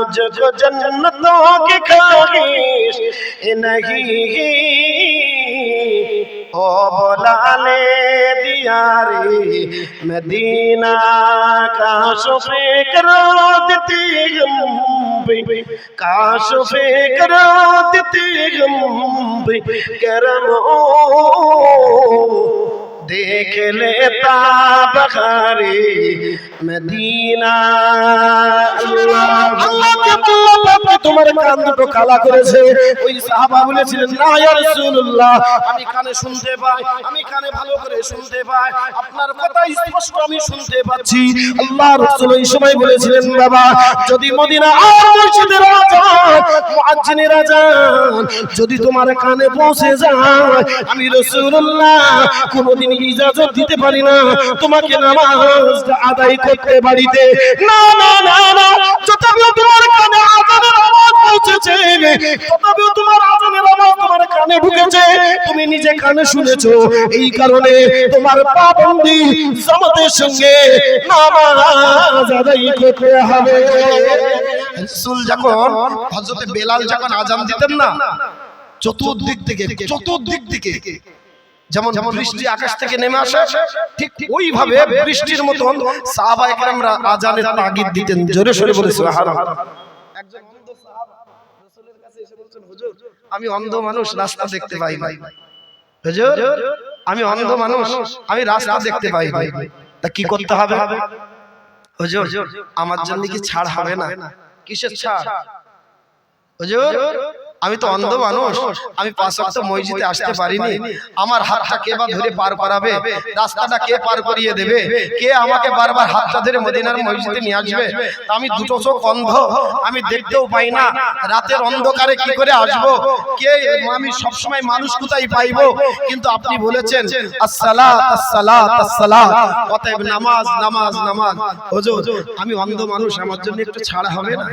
मुझको जन्नतों की ख्वाहिश नहीं ओ बुलाने दिया रे मदीना काश फिक्र देती हम भी काश फिक्र देती हम भी करम দেখলে তাব মদিনা তোমার কান দুটো কালা করেছে ওই সাহাবা বলেছিলেন না ইয়া রাসূলুল্লাহ আমি কানে শুনতে পাই আমি কানে ভালো করে শুনতে পাই আপনার কথা স্পষ্ট আমি শুনতে পাচ্ছি আল্লাহ রাসূল ওই সময় বলেছিলেন বাবা যদি মদিনা আর রাজা মুয়াজ্জিনের রাজা যদি তোমার কানে পৌঁছে যায় আমি রাসূলুল্লাহ কোনদিন ইজাজত দিতে পারি না। তোমাকে নামাজ আদায় করতে বাড়িতে। না না না না। যতক্ষণ তোমার কানে আজানের আওয়াজ পৌঁছেছে। ততক্ষণ তোমার আজানের আওয়াজ তোমার কানে ঢুকেছে। তুমি নিজে কানে শুনেছো। এই কারণে তোমার পাবন্দি জামাতের সঙ্গে নামাজ আদায় করতে হবে। রাসূল যখন হযরতে বেলাল যখন আজান দিতেন না, চতুর্দিক থেকে চতুর্দিক থেকে যেমন বৃষ্টি আকাশ থেকে নেমে আসে ঠিক ওইভাবে বৃষ্টির মতন সাহাবায়ে কেরামরা আজানের তাগিদ দিতেন জোরে সোরে বলে সুবহানাল্লাহ একজন অন্ধ সাহাবা রাসূলের কাছে এসে বলছেন হুজুর আমি অন্ধ মানুষ রাস্তা দেখতে পাই না। হুজুর আমি অন্ধ মানুষ আমি রাস্তা দেখতে পাই না। তা কি করতে হবে? হুজুর আমার জন্য কি ছাড় হবে না? কিসের ছাড়? হুজুর আমি তো অন্ধ মানুষ। আমি পাঁচ ওয়াক্ত মসজিদে আসতে পারিনি। আমার হাতটা কে বা ধরে পার করাবে? রাস্তাটা কে পার করিয়ে দেবে? কে আমাকে বারবার হাতটা ধরে মদিনার মসজিদে নিয়ে আসবে? আমি দুটো চোখ অন্ধ। আমি দেখতেও পাই না। রাতের অন্ধকারে কি করে আসব? কে আমি সব সময় মানুষ কোথায় পাইবো। কিন্তু আপনি বলেছেন আসসালাত আসসালাত আসসালাত অতএব নামাজ নামাজ নামাজ হুজুর আমি অন্ধ মানুষ। আমার জন্য একটু ছাড় হবে না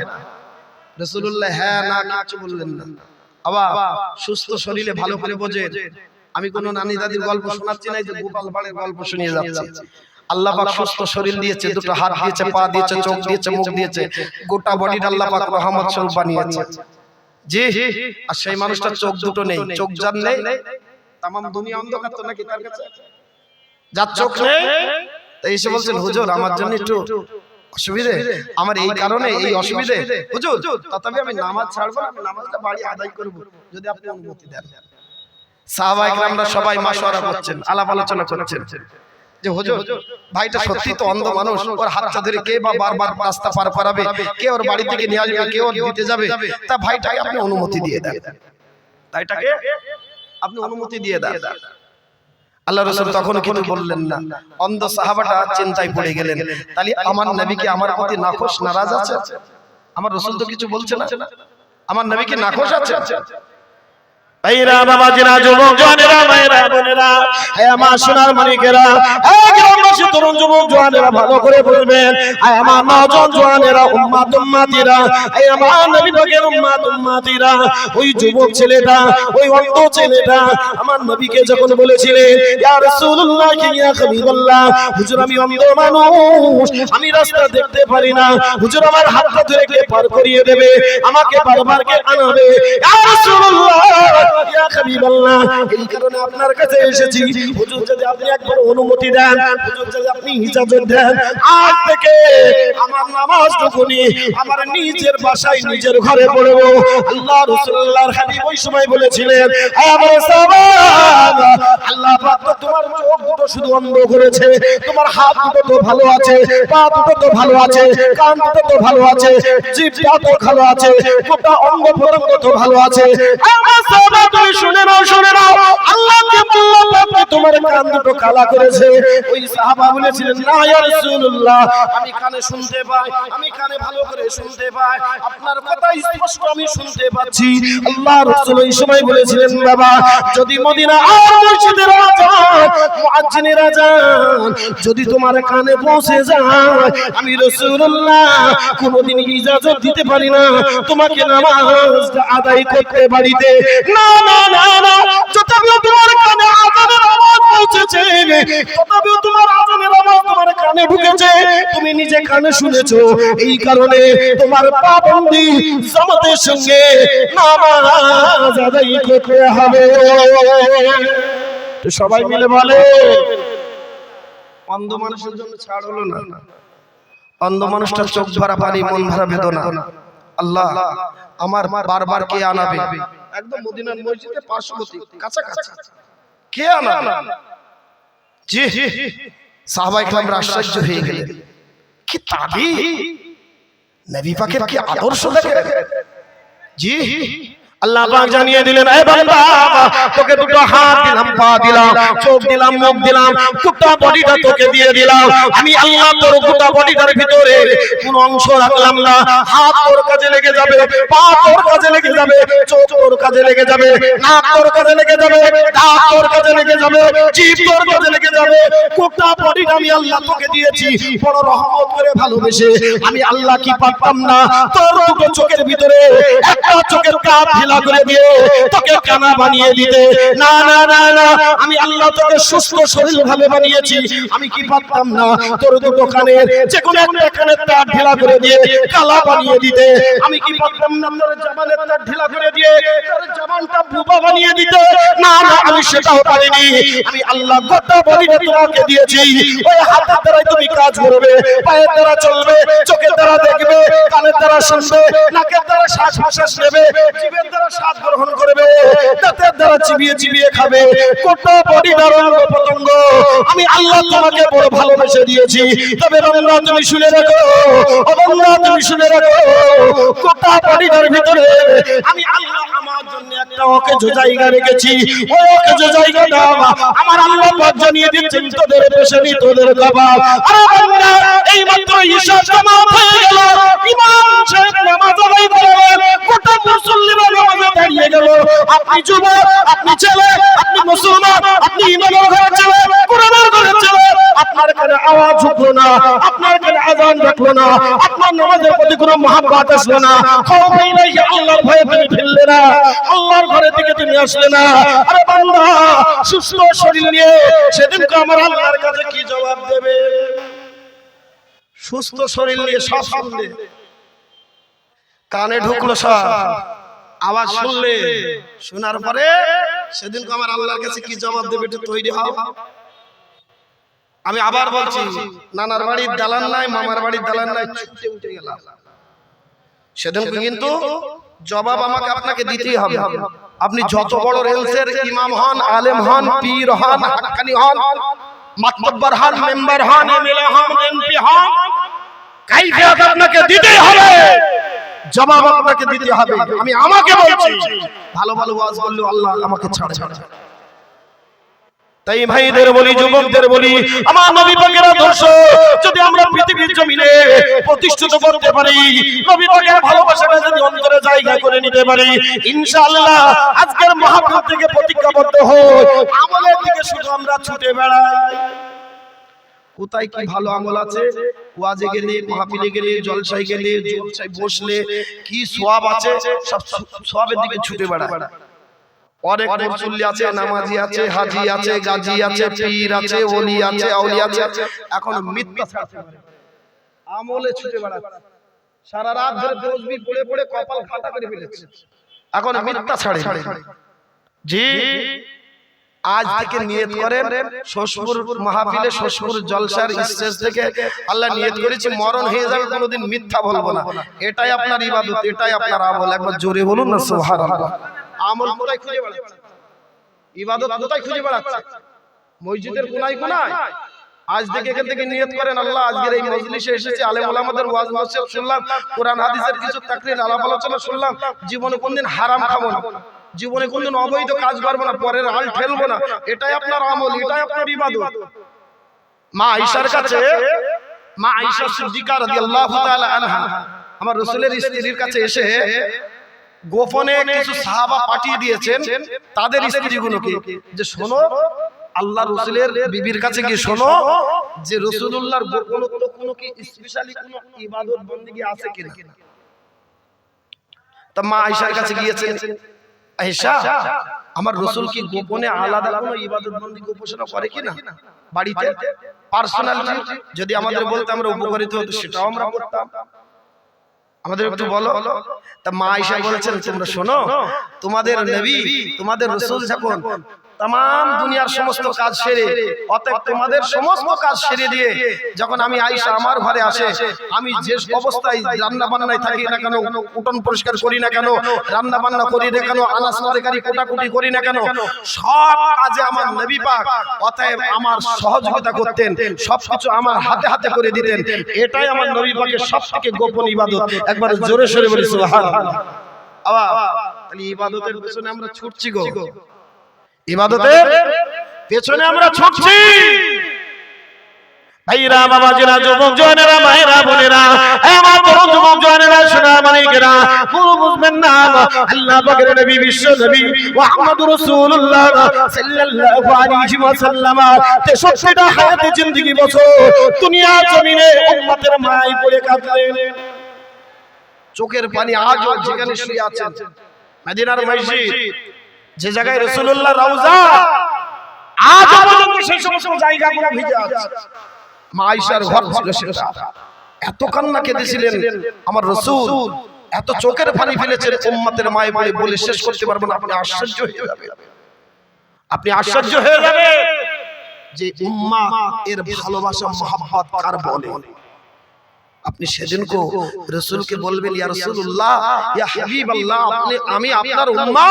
রসুল্লাহ হ্যাঁ না কিচ্ছু বললেন না। আবার সুস্থ শরীরে ভালো করে বোঝে। আমি কোন নানি দাদির গল্প শোনাচ্ছি না যে গোপাল বাড়ির গল্প শুনিয়ে যাচ্ছি। আল্লাহ পাক সুস্থ শরীর দিয়েছে দুটো হাত দিয়েছে পা দিয়েছে চোখ দিয়েছে মুখ দিয়েছে। গোটা বডির আল্লাহ পাক রহমত স্বরূপ বানিয়েছে। জি আর সেই মানুষটার চোখ দুটো নেই চোখ যার নেই দুনিয়া অন্ধকার তো নাকি তার কাছে? যার চোখ নেই তাই এসে বলছেন হুজুর আমার জন্য একটু অসুবিধে? আমার এই কারণে এই অসুবিধে? হুজুর তথাপি আমি নামাজ ছাড়বো আমি নামাজটা বাড়ি আদায় করব যদি আপনি অনুমতি দেন। কেরামরা সবাই মাশওয়ারা করছেন আলাপ আলোচনা করছেন। যে হুজুর ভাইটা সত্যি তো অন্ধ মানুষ ওর হাতটা ধরে কে বা বারবার রাস্তা পার করাবে? কে ওর বাড়ি থেকে নিয়ে আসবে? কে ওর দিতে যাবে? তা ভাইটাকে আপনি অনুমতি দিয়ে দেন। আপনি অনুমতি দিয়ে দেন। আল্লাহ রসুল তখন কিন্তু বললেন না। অন্ধ সাহাবাটা চিন্তায় পড়ে গেলেন। তাহলে আমার নবীকে আমার প্রতি নাখোশ নারাজ আছে? আমার রসুল তো কিছু বলছে না? আমার নবীকে নাখোশ আছে? ভাইরা বাবাজিরা যুবক জওয়ানেরা মায়েরা বোনেরা হে আমার সোনার মানিকেরা গ্রামবাসী তরুণ যুবক জওয়ানেরা ভালো করে বলবেন হে আমার নজন জওয়ানেরা উম্মাত উম্মাতিরা হে আমার নবী পাকের উম্মাত উম্মাতিরা ওই যুবক ছেলেটা, ওই অন্ধ ছেলেটা, আমার নবীকে যখন বলেছিলেন, ইয়া রাসূলুল্লাহ, কি ইয়া হাবিবাল্লাহ, হুজুর আমি অন্ধ মানুষ, আমি রাস্তা দেখতে পারি না, হুজুর আমার হাতটা ধরে কে পার করিয়ে দেবে, আমাকে বারবার কে আনাবে? ইয়া রাসূলুল্লাহ ইয়া হাবিবাল্লাহ, এই কারণে আপনার কাছে এসেছি, হুজুর যদি আপনি একবার অনুমতি দেন যদি আপনি ইজাজত দেন আজ থেকে আমার নামাজ টুকুনি আমার নিজের বাসায় নিজের ঘরে পড়ব। আল্লাহ রাসূলুল্লাহর হাবিব ওই সময় বলেছিলেন আমার আল্লাহ পাক তো তোমার চোখ দুটো শুধু অন্ধ করেছে তোমার হাত দুটো তো ভালো আছে পা দুটো তো ভালো আছে কান দুটো তো ভালো আছে জিভটা তো ভালো আছে গোটা অঙ্গ প্রত্যঙ্গ তো ভালো আছে। আমার সাহাবা তুমি শুনে নাও শুনে নাও। আল্লাহকে বললাম তোমার কান দুটো কালা করেছে ওই সাহাবা বলেছিলেন না ইয়া রাসূলুল্লাহ। আমি কানে শুনতে পাই আমি কানে ভালো করে শুনতে পাই। আপনার কথা স্পষ্ট আমি শুনতে পাচ্ছি। আল্লাহ রাসূল ওই সময় বলেছিলেন বাবা যদি মদিনা আর মসজিদের আজান মুয়াজ্জিনের আজান যদি তোমার কানে পৌঁছে যায় আমি রাসূলুল্লাহ কোনোদিন ইজাজত দিতে পারি না। তোমাকে নামাজ আদায় করতে বাড়িতে। না না না না যতক্ষণ তোমার কানে আওয়াজ তোমার আজানের আওয়াজ তোমার কানে ঢুকেছে। তুমি নিজে কানে শুনেছো। এই কারণে তোমার পাবন্দি জামাতের সঙ্গে নামাজ আদায় করতে হবে। সবাই মিলে বলে, অন্ধ মানুষের জন্য ছাড় হলো না। অন্ধ মানুষটার চোখ ভরা পানি, মন ভরা বেদনা। আল্লাহ আমার বারবার কে আনাবে? একদম মদিনার মসজিদে পার্শ্ববর্তী, কাছাকাছি। কে আনাবে? জি সাহাবাই কালামরা আশ্চর্য হয়ে গেলেন। কি তাবি? নবী পাকের কি আদর্শ দেখে জি। আল্লাহ পাক জানিয়ে দিলেন, এ বান্দা, তোকে দুটো হাত দিলাম, পা দিলাম, চোখ দিলাম, মুখ দিলাম গোটা বডিটা তোকে দিয়ে দিলাম। আমি আল্লাহ তোর গোটা বডিটার ভিতরে কোন অংশ রাখলাম না। হাত তোর কাজে লেগে যাবে, পা তোর কাজে লেগে যাবে, চোখ তোর কাজে লেগে যাবে, নাক তোর কাজে লেগে যাবে, দাঁত তোর কাজে লেগে যাবে, জিভ তোর কাজে লেগে যাবে। গোটা বডিটা আমি আল্লাহ তোকে দিয়েছি। বড় রহমত করে ভালোবেসে আমি আল্লাহ কি পারতাম না? তোর দুটো চোখের ভিতরে একটা চোখের কাপ ঢিলা করে দিয়ে তোকে কানা বানিয়ে দিতে। না না না না, আমি আল্লাহ তোকে সুস্থ শরীর ভাবে বানিয়েছি। আমি কি পারতাম না তোর দুটো কানের যে কোনো একটা কানের তার ঢিলা করে দিয়ে কালা বানিয়ে দিতে। আমি কি পারতাম না তোর জবানের তার ঢিলা করে দিয়ে তোর জবানটা বুবা বানিয়ে দিতে। না না, আমি সেটাও পারিনি। আমি আল্লাহ গোটা বডিটা তোমাকে দিয়েছি। ওই হাতের দ্বারাই তুমি কাজ করবে পায়ের দ্বারা চলবে চোখের দ্বারা দেখবে কানের দ্বারা শুনবে, নাকের দ্বারা শ্বাস প্রশ্বাস নেবে জীবের দ্বারা স্বাদ গ্রহণ করবে দাঁতের দ্বারা চিবিয়ে চিবিয়ে খাবে। বডি দ্বারা অঙ্গ আমি আল্লাহ তোমাকে বড় ভালোবেসে দিয়েছি। তবে বাংলা তুমি শুনে রাখো। বাংলা তুমি শুনে রাখো। গোটা বডিটার ভিতরে আমি আল্লাহ আমার জন্য একটা জায়গা রেখেছি। আমার আল্লাহ জানিয়ে দিচ্ছেন, তোদের পেশানি তোদের কবাব এই মাত্র ঈশা দাঁড়িয়ে গেল। আপনি যুবক, আপনি ছেলে, আপনি মুসলমান, আপনি ঘরের ছেলে ঘরের ছেলে আপনার কানে আওয়াজ উঠল না, আপনার কানে আজান ডাকলো না, আপনার নামাজের প্রতি কোনো মহাব্বত আসলো না। খবরই নাই আল্লাহর ভয়ে তুমি ফিরলে না, আল্লাহর ঘরের দিকে তুমি আসলে না। আরে বান্দা, সুস্থ শরীর নিয়ে সেদিনকে আমার আল্লাহর কাছে কি জবাব দেবে? সুস্থ শরীর নিয়ে সব কানে ঢুকলো সব আওয়াজ শুনলে শোনার পরে সেদিন আমার আল্লাহর কাছে কি জবাব দেবে একটু তৈরি হও আমি আবার বলছি নানার বাড়ির দালান নাই মামার বাড়ির দালান নাই ছুটে উঠে গেলাম। সেদিন কিন্তু জবাব আমাকে আপনাকে দিতেই হবে। আপনি যত বড় রেলসের ইমাম হন আলেম হন পীর হন হাক্কানি হন মাতব্বর হন মেম্বার হন এমএলএ হন এমপি হন কাইফিয়ত আপনাকে দিতেই হবে। জবাব আপনাকে দিতে হবে। আমি আমাকে বলছি। ভালো ভালো ওয়াজ করলেও আল্লাহ আমাকে ছাড়ে। তাই ভাইদের বলি যুবকদের বলি আমার নবী পাকের আদর্শ যদি আমরা পৃথিবীর জমিনে প্রতিষ্ঠিত করতে পারি নবী পাকের ভালোবাসাটা যদি অন্তরে জায়গা করে নিতে পারি ইনশাআল্লাহ আজকের মাহফিল থেকে প্রতিজ্ঞাবদ্ধ হই। আমলের দিকে শুধু আমরা ছুটে বেড়াই। কোথায় কি ভালো আমল আছে? ওয়াজে গেলে, মাহফিলে গেলে, জলসায় গেলে, জলসায় বসলে কি সোয়াব আছে? সব সোয়াবের দিকে ছুটে বেড়ায়। অনেক মুসল্লি আছে, নামাজি আছে, হাজি আছে, গাজী আছে, পীর আছে, ওলি আছে আউলি আছে। এখন মিথ্যা ছাড়তে পারে। আমলে ছুটে বেড়াচ্ছে। সারা রাত ধরে তসবি পড়ে পড়ে কপাল খাটা করে ফেলেছে। এখন মিথ্যা ছাড়ে জি। আজ থেকে নিয়ত করেন শ্বশুর মাহফিলে শ্বশুর জলসার স্টেজ থেকে আল্লাহ নিয়ত করেছি মরণ হয়ে যাবে কোনোদিন মিথ্যা বলব না। এটাই আপনার ইবাদত এটাই আপনার আমল। একবার জোরে বলুন না সুবহানাল্লাহ। আমল কোথায় খুঁজে বেড়াচ্ছে? ইবাদত কোথায় খুঁজে বেড়াচ্ছে? মসজিদের কোনায় কোনায়? আজ থেকে এখান থেকে নিয়ত করেন আল্লাহ আজকের এই মজলিসে এসেছে আলেম ওলামাদের ওয়াজ নসিহত শুনলাম কোরআন হাদিসের কিছু তাকরির আলাপ আলোচনা শুনলাম জীবনে কোনদিন হারাম খাব না। জীবনে কোনদিন অবৈধ কাজ করব না পরের হাল ঠেলবো না। এটাই আপনার আমল এটাই আপনার ইবাদত। মা আয়েশার কাছে মা আয়েশা সিদ্দিকা রাদিয়াল্লাহু তাআলা আনহা আমার রাসূলের স্ত্রীর কাছে এসে গোপনে কিছু সাহাবা পাঠিয়ে দিয়েছেন তাদের স্ত্রীগুলোকে। যে শোনো আল্লাহ রসুলের বিবির কাছে গিয়ে শোনো যে রসুল্লাহর গোপনত্ব কোনো কি স্পেশালি কোনো ইবাদত বন্দিগি আছে কিনা? তা মা আয়েশার কাছে গিয়েছেন। আয়েশা আমার রসুল কি গোপনে আলাদা কোনো ইবাদত বন্দী উপাসনা করে কি না বাড়িতে পার্সোনাল যদি আমাদের বলতে আমরা উপকারিত হতো সেটাও আমরা করতাম। আমাদের একটু বলো তা মা আয়েশা বলেছেন তোমরা শোনো তোমাদের নবী তোমাদের রসুল যখন তাম দুনিয়ার সমস্ত কাজ সেরে, অতএব তোমাদের সমস্ত কাজ সেরে দিয়ে যখন আমি আয়েশা আমার ঘরে আসে, আমি যে অবস্থায় রান্না বান্নায় থাকি না কেন, উঠোন পরিষ্কার করি না কেন রান্না বান্না করি না কেন, আনাজ তরকারি কোটাকুটি করি না কেন, সব কাজে আমার নবী পাক, অতএব আমার সহযোগিতা করতেন সব কিছু আমার হাতে হাতে করে দিতেন। এটাই আমার নবী পাকের সবথেকে গোপন ইবাদত। একবার জোরে সোরে বলি, সুবহানাল্লাহ। আবার, তাহলে ইবাদতের পেছনে আমরা ছুটছি গো। ইবাদতের পেছনে আমরা ছুটছি ভাইরা বাবাজিরা যুবক জনেরা মায়েরা বোনেরা আমার তরুণ যুবক জনেরা সোনা মানিকেরা পুরো বুঝবেন না আল্লাহ পাকের নবী বিশ্ব নবী মুহাম্মদুর রাসূলুল্লাহ সাল্লাল্লাহু আলাইহি ওয়াসাল্লাম 63টা হায়াতে জিন্দেগি বছর দুনিয়া জমিনে উম্মতের মাই পড়ে কাঁদলেন চোখের পানি আজও যেখানে শুয়ে আছেন মদিনার মসজিদ যে জায়গায় রাসূলুল্লাহ রওজা আজ পর্যন্ত সেই সমস্ত জায়গাগুলো ভিজে আছে। মা আয়েশার ঘর ছিল সেটা। এত কান্না কেঁদেছিলেন আমার রসুল। এত চোখের পানি ফেলেছেন উম্মতের মায়ে বলে বলে শেষ করতে পারবেন আপনি আশ্চর্য হয়ে যাবেন। আপনি আশ্চর্য হয়ে যাবেন। যে উম্মা এর ভালোবাসা মহাব্বত কার বলে? আপনি সেদিন কো রসুলকে বলবেন ইয়া রাসূলুল্লাহ ইয়া হাবিবাল্লাহ আপনি আমি আপনার উম্মা।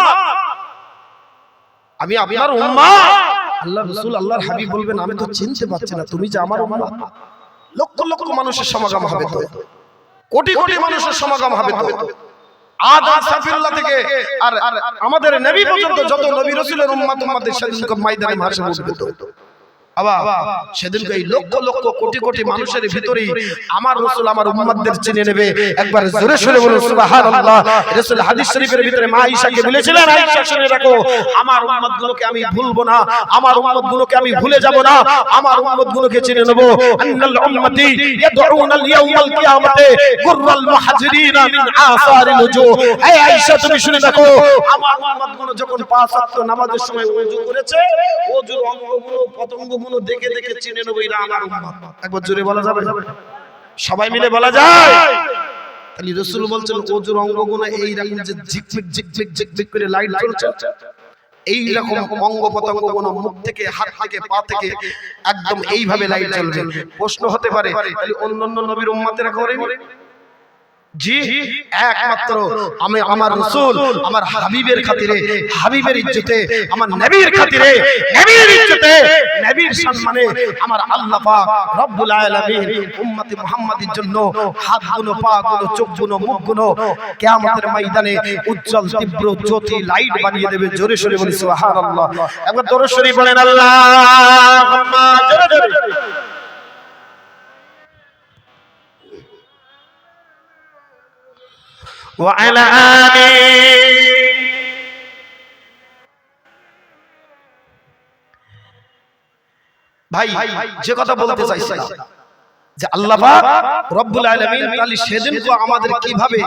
আমি আপনার উম্মা! আল্লাহ রসুল আল্লাহর হাবিব বলবেন আমি তো চিনতে পারছি না তুমি যে আমার উম্মা। লক্ষ লক্ষ মানুষের সমাগম হবে তো। কোটি কোটি মানুষের সমাগম হবে তো। আদম সাফিউল্লাহ থেকে আর আমাদের নবী পর্যন্ত যত নবী রাসূলের উম্মত উম্মতের সেদিন ময়দানে মাসে উঠবে তো। আবার সেদিন এই লক্ষ লক্ষ কোটি কোটি মানুষের ভিতরে আমার রাসূল আমার উম্মতদের চিনে নেবে। একবার জোরে সরে বলুন সুবহানাল্লাহ। রাসূল হাদিস শরীফের ভিতরে মা আয়েশাকে বলেছিলেন আয়েশা শুনে রাখো আমার উম্মতগুলোকে আমি ভুলবো না আমার উম্মতগুলোকে আমি ভুলে যাব না আমার উম্মতগুলোকে চিনে নেব। আন্নাল উম্মতি ইয়াদউনা আল-ইয়াউমাল কিয়ামাতে গুররাল মুহাজিরিনা মিন আসারিল উজুহ এই আয়েশা তুমি শুনে রাখো আমার উম্মতগুলো যখন পাঁচ ওয়াক্ত নামাজের সময় ওযু করেছে ওযুর অঙ্গগুলো পতঙ্গগুলো দেখে দেখে চিনে নেব এরা আমার উম্মত। একবার জোরে বলা যাবে? সবাই মিলে বলা যায়? তাহলে রসুল বলছেন ওজুর অঙ্গগুলো এই রকম যে ঝিকঝিক ঝিকঝিক ঝিকঝিক করে লাইট জ্বলছে এই রকম অঙ্গ প্রত্যঙ্গ কোনো মুখ থেকে হাত থেকে পা থেকে একদম এইভাবে লাইট জ্বলবে। প্রশ্ন হতে পারে অন্যান্য নবীর উম্মতেরা করে জি একমাত্র আমি আমার রসুল আমার হাবিবের খাতিরে হাবিবের ইজ্জতে আমার নবীর খাতিরে নবীর ইজ্জতে নবীর সম্মানে আমার আল্লাহ পাক রব্বুল আলামিন উম্মতি মুহাম্মাদের জন্য হাতগুলো পাগুলো চোখগুলো মুখগুলো কিয়ামতের ময়দানে উজ্জ্বল তীব্র জ্যোতি লাইট বানিয়ে দেবে জোরে সোরে বলি সুবহানাল্লাহ। একবার বলেন আল্লাহুম্মা জোরে জোরে وعلى آله ভাই যে কথা বলতে চাইছিলাম যে আল্লাহ পাক রব্বুল আলামিন তাহলে সেদিন তো আমাদের কিভাবে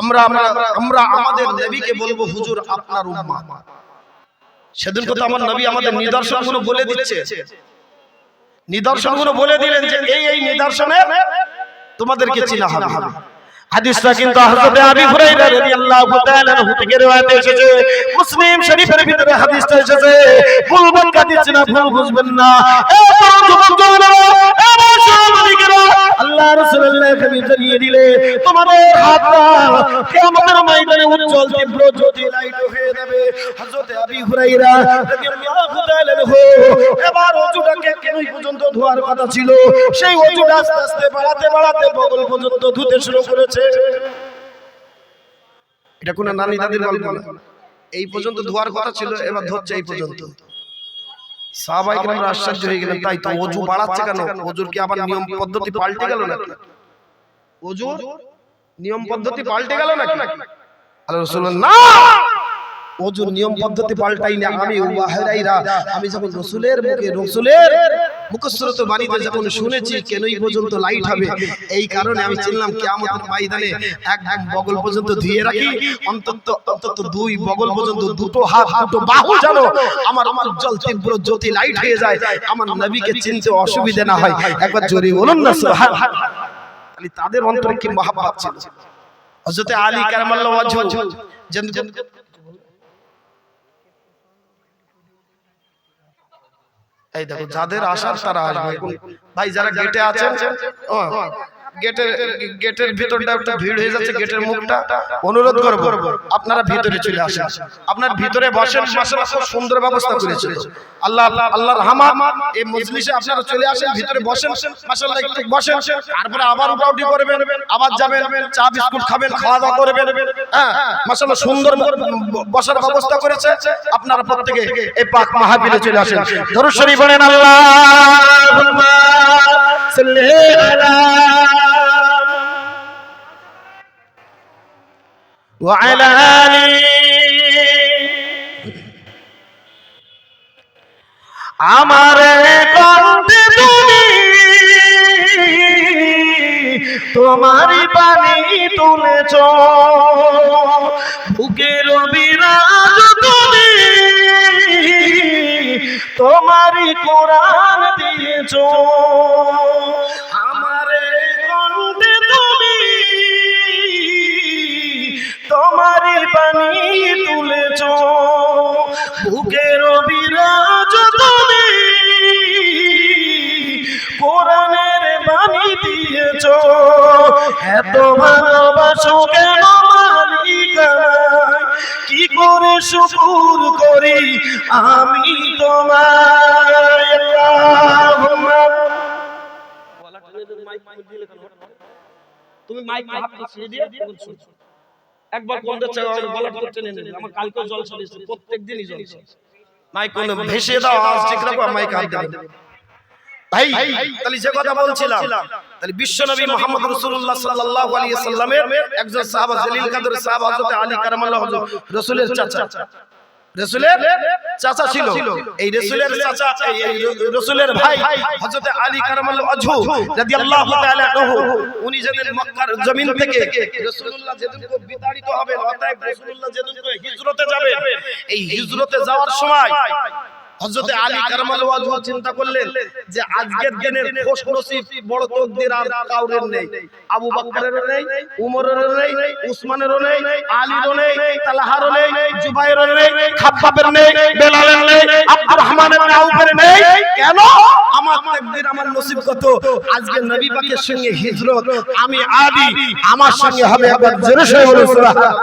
আমরা আমরা আমরা আমাদের নবীকে বলবো হুজুর আপনার উম্মাহ সেদিন তো আমার নবী আমাদের নিদর্শনগুলো বলে দিচ্ছে নিদর্শনগুলো বলে দিলেন যে এই এই নিদর্শনে তোমাদেরকে চিনা হবে হাদিসটা কিন্তু হযরত আবি হুরায়রা রাদিয়াল্লাহু তাআলা আনহু থেকে রওয়ায়াত এসেছে মুসলিম শরীফের ভিতরে হাদিসটা এসেছে ভুল বলকা দিচ্ছে না ভুল বুঝবেন না এ যুবক মুসলমান মালিকেরা, আল্লাহ রাসূলুল্লাহ হাবিব জানিয়ে দিলে হাতটা কিয়ামতের ময়দানে উজ্জ্বল তীব্র জ্যোতি লাইট হয়ে যাবে। হযরত আবি রাদিয়াল্লাহু তাআলা আনহু, এবার পর্যন্ত ধোয়ার কথা ছিল, সেই আস্তে আস্তে বাড়াতে বাড়াতে বগল পর্যন্ত ধুতে শুরু করেছে। এটা কোন নানি দাদির গল্প না। এই পর্যন্ত ধোয়ার কথা ছিল, এবার ধরছে এই পর্যন্ত। সাহাবাই আমরা আশ্চর্য হয়ে গেলেন তাই তো অজু বাড়াচ্ছে কেন? অজুর কি আবার নিয়ম পদ্ধতি পাল্টে গেল না অজুর নিয়ম পদ্ধতি পাল্টে গেল নাকি? আল্লাহ রসুল না! অজুর নিয়ম পদ্ধতি পাল্টাই না আমি ওয়াহেরাইরা আমি যখন রসুলের মুখে রসুলের মুখস্থরত বাণীতে যখন শুনেছি কেনই পর্যন্ত লাইট হবে? এই কারণে আমি চিনলাম কেয়ামতের ময়দানে একদম বগল পর্যন্ত ধুয়ে রাখি অন্তত অন্তত দুই বগল পর্যন্ত দুটো হাত দুটো বাহু জানো আমার আমার উজ্জ্বল তীব্র জ্যোতি লাইট হয়ে যায় আমার নবীকে চিনতে অসুবিধা না হয়। একবার জোরে বলুন না সুবহানাল্লাহ। তাদের অন্তরে কি মহাব্বত ছিল হযরতে আলী কারামাল্লাহু ওয়াজহু যেন এই দেখো যাদের আসার তারা আসবে। ভাই যারা গেটে আছেন ও, গেটের গেটের ভিতরটা একটু ভিড় হয়ে যাচ্ছে গেটের মুখটা অনুরোধ করব আপনারা ভিতরে চলে আসেন। আপনার ভিতরে বসেন মাশাআল্লাহ খুব সুন্দর ব্যবস্থা করেছে আল্লাহ আল্লাহর রহমান এই মজলিসে আপনারা চলে আসেন ভিতরে বসেন মাশাআল্লাহ একটু বসেন তারপরে আবার উঠাউটি করবেন আবার যাবেন চা বিস্কুট খাবেন খাওয়া দাওয়া করবেন। হ্যাঁ মাশাআল্লাহ সুন্দর বসার ব্যবস্থা করেছে। আপনারা প্রত্যেকে এই পাক মাহফিলে চলে আসেন। শরীফ পড়েন আল্লাহুম্মা সাল্লি আলা আলি আমারে কণ্ঠে তুমি তোমারই পানি তুলেছ। বুকের বিরাজ তুমি তোমারই কোরআন দিয়েছ। পানি তুলেছ। বুকের বিরাজ তুমি কোরআনের বাণী দিয়েছ। এত ভালোবাসো কেন? কি করে শুকুর করি আমি তোমায়? তুমি মাইক হাত দিয়ে বলছো। একবার আমার গলা করতে নেই আমার কালকে জল চলেছে প্রত্যেক দিনই জল চলেছে মাইক কোন ভেসে দাও আজ ঠিক রাখো মাইক দেবে ভাই তাহলে যে কথা বলছিলাম তাহলে বিশ্বনবী মোহাম্মদ রাসূলুল্লাহ সাল্লাল্লাহু আলাইহি সাল্লামের একজন সাহাবা জলিল কাদের সাহাবা হযরত আলী কারামাল্লাহু রাসূলের চাচা। রাসূলের চাচা ছিল। এই রসুলের চাচা এই এই ভাই হযরত আলী কারামাল্লাহু ওয়াজহু রাদিয়াল্লাহু তাআলা আনহু উনি যেদিন মক্কার জমিন থেকে রাসূলুল্লাহ যেদিন বিতাড়িত হবেন অতএব রাসূলুল্লাহ যেদিন হিজরতে যাবেন এই হিজরতে যাওয়ার সময় হযরতে আলী কারামাল্লাহু ওয়াজহু চিন্তা করলেন যে আজকের দিনের খোশ নসিব বড় তকদির আর কাউরের নেই। আবু বকরেরও নেই উমরেরও নেই উসমানেরও নেই আলীরও নেই তালহারও নেই জুবাইরের নেই খাব্বাবের নেই বেলালের নেই আব্দুর রহমানের আউফের নেই। কেন? আমার তাকদীর আমার নসিব কত? আজকে নবী পাকের সঙ্গে হিজরত আমি আলী আমার সঙ্গে হবে একবার জোরে সরে বলুন সুবহানাল্লাহ